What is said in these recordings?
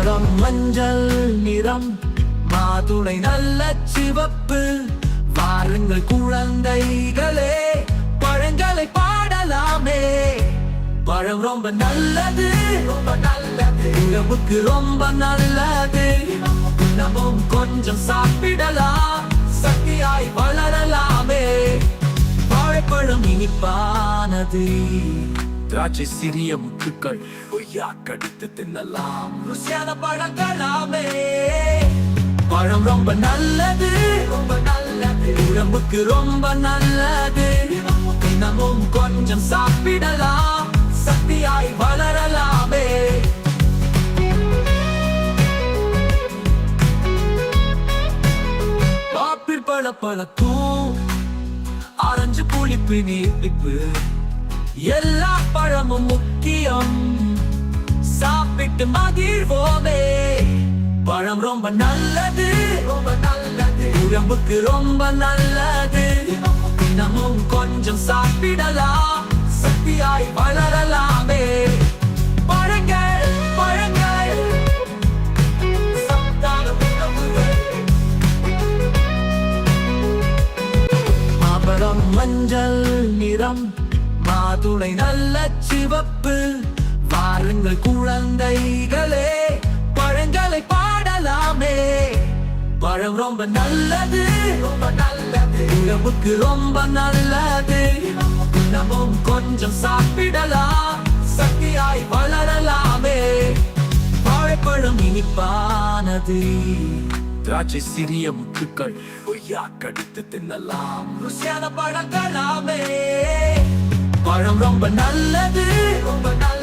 மரம் மஞ்சள் நிறம். மாதுளை நல்ல சிவப்பு. வாருங்கள் குழந்தைகளே பழங்களை பாடலாமே. பழம் ரொம்ப நல்லது. ரொம்ப நல்லது உடம்புக்கு ரொம்ப நல்லது. தினமும் கொஞ்சம் சாப்பிடலாம். சக்தியாய் வளரலாமே. வாழைப்பழம் இனிப்பானது. திராட்சை சிறிய முத்துக்கள். பொய்யா கடித்து தின்னலாம். ருசியான பழங்களாமே. பழம் ரொம்ப நல்லது. ரொம்ப நல்லது. உடம்புக்கு ரொம்ப நல்லது. தினமும் கொஞ்சம் சாப்பிடலாம். சக்தியாய் வளரலாமே. ஆப்பிள் பழ பழக்கும் ஆரஞ்சு புளிப்பு நீட்டிப்பு எல்லா பழமும் முக்கியம். சாப்பிட்டு மகிழ்வோமே. பழம் ரொம்ப நல்லது. ரொம்ப நல்லது உடம்புக்கு ரொம்ப நல்லது. தினமும் கொஞ்சம் சாப்பிடலாம். சக்தியாய் வளரலாமே. பழங்கள் பழங்கள். மாபரம் மஞ்சள் நிறம் மாதுளை நல்ல சிவப்பு. வாருங்கள் குழந்தைகளே பழங்களை பாடலாமே. பழம் ரொம்ப நல்லது ரொம்ப நல்லது உடம்புக்கு ரொம்ப நல்லது. தினமும் கொஞ்சம் சாப்பிடலாம் சக்தியாய் வளரலாமே. வாழைப்பழம் இனிப்பானது. திராட்சை சிறிய முத்துக்கள் பொய்யா கடித்து தின்னலாம். ருசியான பழங்களாமே. பழம் ரொம்ப நல்லது ரொம்ப நல்லது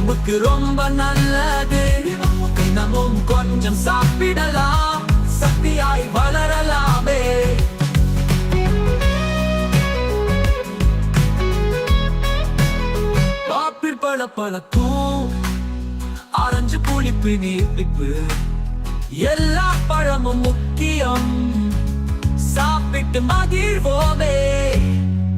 உடம்புக்கு ரொம்ப நல்லது. தினமும் கொஞ்சம் சாப்பிடலாம். சக்தியாய் வளரலாமே. பாப்பிர் பல பழக்கும் ஆரஞ்சு புளிப்பு நீட்டிப்பு எல்லா பழமும் முக்கியம். சாப்பிட்டு மகிழ்வோமே.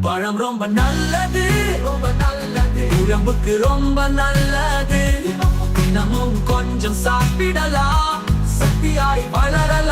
பழம் ரொம்ப நல்லது. ரொம்ப நல்லது. உடம்புக்கு ரொம்ப நல்லது. தினமும் கொஞ்சம் சாப்பிடலாம். சக்தியாய் வளரலாம்.